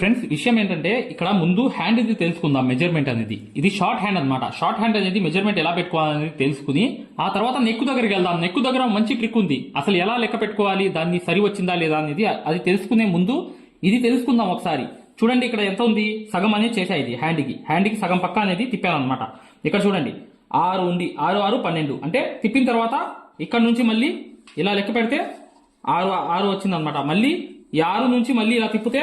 Friends విషయం ఏంటంటే ఇక్కడ ముందు హ్యాండ్ ఇది తెలుసుకుందాం మెజర్మెంట్ అనేది. ఇది షార్ట్ హ్యాండ్ అన్నమాట. షార్ట్ హ్యాండ్ అనేది మెజర్మెంట్ ఎలా పెట్టుకోవాలనేది తెలుసుకుని ఆ తర్వాత నెక్కు దగ్గరికి వెళ్దాం. నెక్కు దగ్గర మంచి ట్రిక్ ఉంది. అసలు ఎలా లెక్క పెట్టుకోవాలి దాన్ని సరి వచ్చిందా లేదా అనేది అది తెలుసుకునే ముందు ఇది తెలుసుకుందాం ఒకసారి. చూడండి ఇక్కడ ఎంత ఉంది? సగం అనేది చేసా ఇది హ్యాండ్కి హ్యాండ్కి సగం పక్క అనేది తిప్పాను అనమాట ఇక్కడ చూడండి. ఆరు ఉంది. ఆరు ఆరు పన్నెండు. అంటే తిప్పిన తర్వాత ఇక్కడ నుంచి మళ్ళీ ఇలా లెక్క పెడితే ఆరు ఆరు వచ్చిందనమాట మళ్ళీ ఈ ఆరు నుంచి మళ్ళీ ఇలా తిప్పితే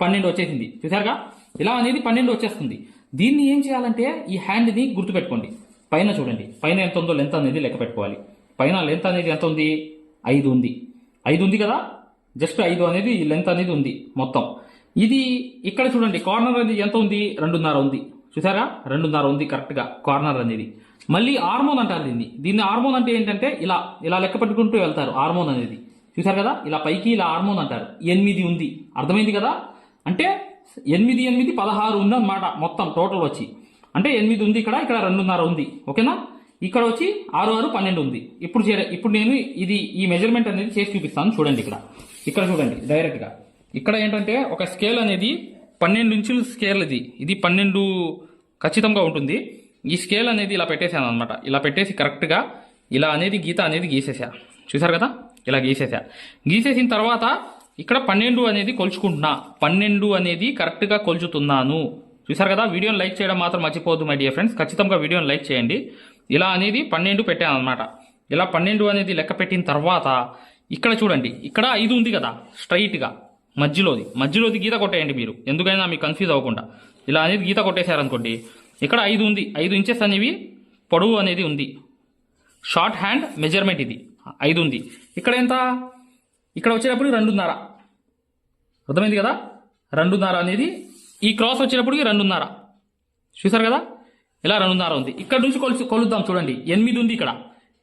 పన్నెండు వచ్చేసింది. చూసారుగా ఇలా అనేది పన్నెండు వచ్చేస్తుంది. దీన్ని ఏం చేయాలంటే ఈ హ్యాండ్ని గుర్తుపెట్టుకోండి. పైన చూడండి. పైన ఎంత ఉందో లెంత్ అనేది లెక్క పెట్టుకోవాలి. పైన లెంత్ అనేది ఎంత ఉంది? ఐదు ఉంది. ఐదు ఉంది కదా? జస్ట్ ఐదు అనేది లెంత్ అనేది ఉంది మొత్తం. ఇది ఇక్కడ చూడండి. కార్నర్ అనేది ఎంత ఉంది? రెండున్నర ఉంది. చూసారా రెండున్నర ఉంది కరెక్ట్గా కార్నర్ అనేది. మళ్ళీ హార్మోన్ అంటారు దీన్ని. దీన్ని హార్మోన్ అంటే ఏంటంటే ఇలా ఇలా లెక్క పెట్టుకుంటూ వెళ్తారు హార్మోన్ అనేది. చూసారు కదా? ఇలా పైకి ఇలా హార్మోన్ అంటారు. ఎనిమిది ఉంది. అర్థమైంది కదా? అంటే ఎనిమిది ఎనిమిది పదహారు ఉంది అన్నమాట మొత్తం టోటల్ వచ్చి. అంటే ఎనిమిది ఉంది ఇక్కడ ఇక్కడ రెండున్నర ఉంది. ఓకేనా? ఇక్కడ వచ్చి ఆరు ఆరు పన్నెండు ఉంది. ఇప్పుడు చేర- ఇప్పుడు నేను ఇది ఈ మెజర్మెంట్ అనేది చేసి చూపిస్తాను. చూడండి ఇక్కడ. ఇక్కడ చూడండి డైరెక్ట్గా ఇక్కడ ఏంటంటే ఒక స్కేల్ అనేది పన్నెండు ఇంచుల స్కేల్ ఇది. ఇది పన్నెండు ఖచ్చితంగా ఉంటుంది. ఈ స్కేల్ అనేది ఇలా పెట్టేశాను అనమాట ఇలా పెట్టేసి కరెక్ట్గా ఇలా అనేది గీత అనేది గీసేసా. చూసారు కదా? ఇలా గీసేసా. గీసేసిన తర్వాత ఇక్కడ పన్నెండు అనేది కొలుచుకుంటున్నా. పన్నెండు అనేది కరెక్ట్గా కొలుచుతున్నాను. చూసారు కదా? వీడియోని లైక్ చేయడం మాత్రం మర్చిపోవద్దు మై డియర్ ఫ్రెండ్స్. ఖచ్చితంగా వీడియోని లైక్ చేయండి. ఇలా అనేది పన్నెండు పెట్టాను అనమాట ఇలా పన్నెండు అనేది లెక్క పెట్టిన తర్వాత ఇక్కడ చూడండి. ఇక్కడ ఐదు ఉంది కదా స్ట్రైట్గా మధ్యలోది. మధ్యలోది గీత కొట్టేయండి మీరు. ఎందుకైనా మీకు కన్ఫ్యూజ్ అవ్వకుండా. ఇలా అనేది గీత కొట్టేశారనుకోండి. ఇక్కడ ఐదు ఉంది. ఐదు ఇంచెస్ అనేవి పొడవు అనేది ఉంది. షార్ట్ హ్యాండ్ మెజర్మెంట్ ఇది. ఐదు ఉంది. ఇక్కడ ఎంత? ఇక్కడ వచ్చేటప్పుడు రెండున్నర. అర్థమైంది కదా? రెండున్నర అనేది ఈ క్రాస్ వచ్చేటప్పటికి రెండున్నర. చూసారు కదా? ఇలా రెండున్నర ఉంది. ఇక్కడ నుంచి కొలుసు కొలుద్దాం చూడండి. ఎనిమిది ఉంది ఇక్కడ.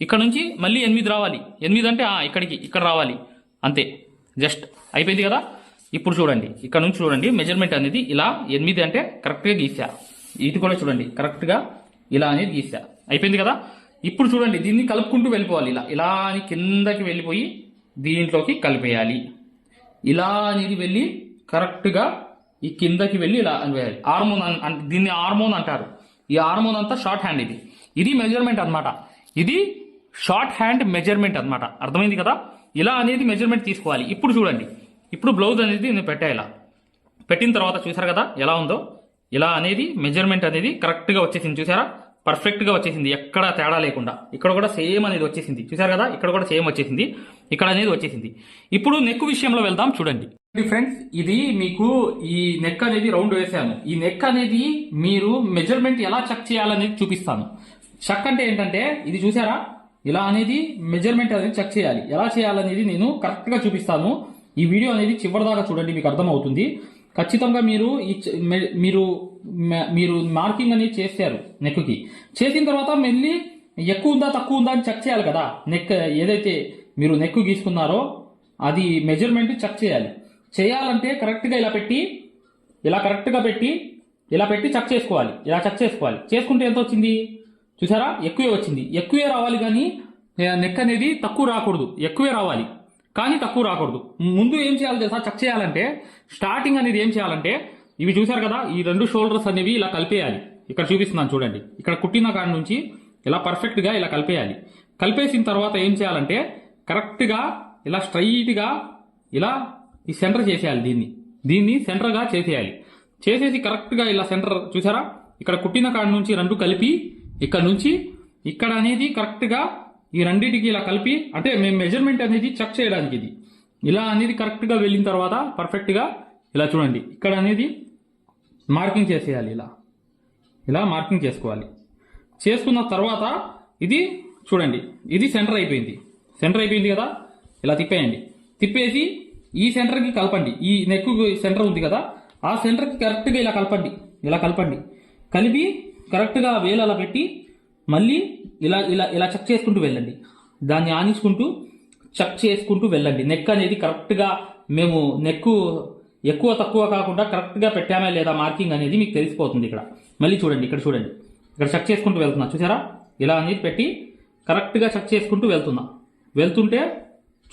ఇక్కడ నుంచి మళ్ళీ ఎనిమిది రావాలి. ఎనిమిది అంటే ఇక్కడికి ఇక్కడ రావాలి. అంతే. జస్ట్ అయిపోయింది కదా? ఇప్పుడు చూడండి. ఇక్కడ నుంచి చూడండి మెజర్మెంట్ అనేది ఇలా ఎనిమిది అంటే కరెక్ట్గా గీసా ఇది కూడా చూడండి కరెక్ట్గా ఇలా అనేది గీసా అయిపోయింది కదా? ఇప్పుడు చూడండి దీన్ని కలుపుకుంటూ వెళ్ళిపోవాలి. ఇలా ఇలా అని కిందకి వెళ్ళిపోయి దీంట్లోకి కలిపేయాలి. ఇలా అనేది వెళ్ళి కరెక్ట్గా ఈ కిందకి వెళ్ళి ఇలా వేయాలి. హార్మోన్ దీన్ని హార్మోన్ అంటారు. ఈ హార్మోన్ అంతా షార్ట్ హ్యాండ్ ఇది. ఇది మెజర్మెంట్ అన్నమాట. ఇది షార్ట్ హ్యాండ్ మెజర్మెంట్ అన్నమాట. అర్థమైంది కదా? ఇలా అనేది మెజర్మెంట్ తీసుకోవాలి. ఇప్పుడు చూడండి. ఇప్పుడు బ్లౌజ్ అనేది నేను పెట్టా ఇలా పెట్టిన తర్వాత చూసారు కదా? ఎలా ఉందో? ఇలా అనేది మెజర్మెంట్ అనేది కరెక్ట్గా వచ్చేసింది చూసారా? పర్ఫెక్ట్గా వచ్చేసింది. ఎక్కడ తేడా లేకుండా. ఇక్కడ కూడా సేమ్ అనేది వచ్చేసింది. చూసారు కదా? ఇక్కడ కూడా సేమ్ వచ్చేసింది. ఇక్కడ అనేది వచ్చేసింది. ఇప్పుడు నెక్ విషయంలో వెళ్దాం చూడండి. ఫ్రెండ్స్ ఇది మీకు ఈ నెక్ అనేది రౌండ్ వేసాను. ఈ నెక్ అనేది మీరు మెజర్మెంట్ ఎలా చెక్ చేయాలనేది చూపిస్తాను. చెక్ అంటే ఏంటంటే ఇది చూసారా? ఇలా అనేది మెజర్మెంట్ అనేది చెక్ చేయాలి. ఎలా చేయాలనేది నేను కరెక్ట్గా చూపిస్తాను. ఈ వీడియో అనేది చివరిదాకా చూడండి మీకు అర్థమవుతుంది. ఖచ్చితంగా మీరు ఈ మీరు మీరు మార్కింగ్ అనేది చేశారు నెక్కి. చేసిన తర్వాత మళ్ళీ ఎక్కువ ఉందా తక్కువ ఉందా అని చెక్ చేయాలి కదా. నెక్ ఏదైతే మీరు నెక్ గీసుకున్నారో అది మెజర్మెంట్ చెక్ చేయాలి. చేయాలంటే కరెక్ట్గా ఇలా పెట్టి ఇలా కరెక్ట్గా పెట్టి ఇలా పెట్టి చెక్ చేసుకోవాలి. ఇలా చెక్ చేసుకోవాలి. చేసుకుంటే ఎంత వచ్చింది? చూసారా? ఎక్కువే వచ్చింది. ఎక్కువే రావాలి కానీ నెక్ అనేది తక్కువ రాకూడదు. ఎక్కువే రావాలి. కానీ తక్కువ రాకూడదు. ముందు ఏం చేయాలి తెలుసా? చెక్ చేయాలంటే స్టార్టింగ్ అనేది ఏం చేయాలంటే ఇవి చూసారు కదా? ఈ రెండు షోల్డర్స్ అనేవి ఇలా కలిపేయాలి. ఇక్కడ చూపిస్తున్నాను చూడండి. ఇక్కడ కుట్టిన కాడి నుంచి ఇలా పర్ఫెక్ట్గా ఇలా కలిపేయాలి. కలిపేసిన తర్వాత ఏం చేయాలంటే కరెక్ట్గా ఇలా స్ట్రైట్గా ఇలా ఈ సెంటర్ చేసేయాలి దీన్ని. దీన్ని సెంటర్గా చేసేయాలి. చేసేసి కరెక్ట్గా ఇలా సెంటర్ చూసారా? ఇక్కడ కుట్టిన కాడ నుంచి రెండు కలిపి ఇక్కడ నుంచి ఇక్కడ అనేది కరెక్ట్గా ఈ రెండింటికి ఇలా కలిపి అంటే మేము మెజర్మెంట్ అనేది చెక్ చేయడానికి ఇది. ఇలా అనేది కరెక్ట్గా వెళ్ళిన తర్వాత పర్ఫెక్ట్గా ఇలా చూడండి. ఇక్కడ అనేది మార్కింగ్ చేసేయాలి ఇలా. ఇలా మార్కింగ్ చేసుకోవాలి. చేసుకున్న తర్వాత ఇది చూడండి. ఇది సెంటర్ అయిపోయింది. సెంటర్ అయిపోయింది కదా? ఇలా తిప్పేయండి. తిప్పేసి ఈ సెంటర్కి కలపండి. ఈ నెక్ సెంటర్ ఉంది కదా? ఆ సెంటర్కి కరెక్ట్గా ఇలా కలపండి. ఇలా కలపండి. కలిపి కరెక్ట్గా వేలు అలా పెట్టి మళ్ళీ ఇలా ఇలా ఇలా చెక్ చేసుకుంటూ వెళ్ళండి. దాన్ని ఆనించుకుంటూ చెక్ చేసుకుంటూ వెళ్ళండి. నెక్ అనేది కరెక్ట్గా మేము నెక్ ఎక్కువ తక్కువ కాకుండా కరెక్ట్గా పెట్టామా లేదా మార్కింగ్ అనేది మీకు తెలిసిపోతుంది ఇక్కడ. మళ్ళీ చూడండి ఇక్కడ చూడండి. ఇక్కడ చెక్ చేసుకుంటూ వెళ్తున్నా. చూసారా? ఇలా అనేది పెట్టి కరెక్ట్గా చెక్ చేసుకుంటూ వెళ్తున్నా. వెళ్తుంటే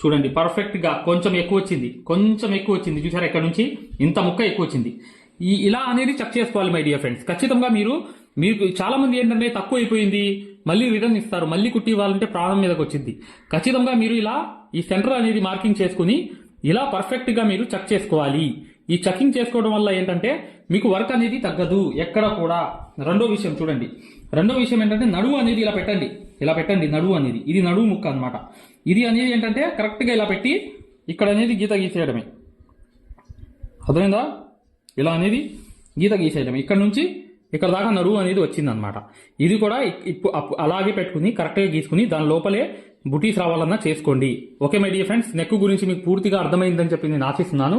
చూడండి పర్ఫెక్ట్గా కొంచెం ఎక్కువ వచ్చింది. కొంచెం ఎక్కువ వచ్చింది. చూసారా ఇక్కడ నుంచి? ఇంత ముక్క ఎక్కువ వచ్చింది. ఈ ఇలా అనేది చెక్ చేసుకోవాలి మై డియర్ ఫ్రెండ్స్ ఖచ్చితంగా మీరు మీకు చాలా మంది ఏంటంటే తక్కువ అయిపోయింది మళ్ళీ రిటర్న్ ఇస్తారు మళ్ళీ కుట్టి ఇవ్వాలంటే ప్రాణం మీదకి వచ్చింది. ఖచ్చితంగా మీరు ఇలా ఈ సెంటర్ అనేది మార్కింగ్ చేసుకుని ఇలా పర్ఫెక్ట్గా మీరు చెక్ చేసుకోవాలి. ఈ చెకింగ్ చేసుకోవడం వల్ల ఏంటంటే మీకు వర్క్ అనేది తగ్గదు ఎక్కడ కూడా. రెండో విషయం చూడండి. రెండో విషయం ఏంటంటే నడువు అనేది ఇలా పెట్టండి. ఇలా పెట్టండి నడువు అనేది. ఇది నడువు ముక్క అన్నమాట. ఇది అనేది ఏంటంటే కరెక్ట్గా ఇలా పెట్టి ఇక్కడ అనేది గీత గీసేయడమే. అర్థమైందా? ఇలా అనేది గీత గీసేయడమే. ఇక్కడ నుంచి ఇక్కడ దాకా నరువు అనేది వచ్చిందనమాట ఇది కూడా ఇప్పుడు అలాగే పెట్టుకుని కరెక్ట్గా గీసుకుని దాని లోపలే బుటీస్ రావాలన్నా చేసుకోండి. Okay my dear friends neck గురించి మీకు పూర్తిగా అర్థమైందని చెప్పి నేను ఆశిస్తున్నాను.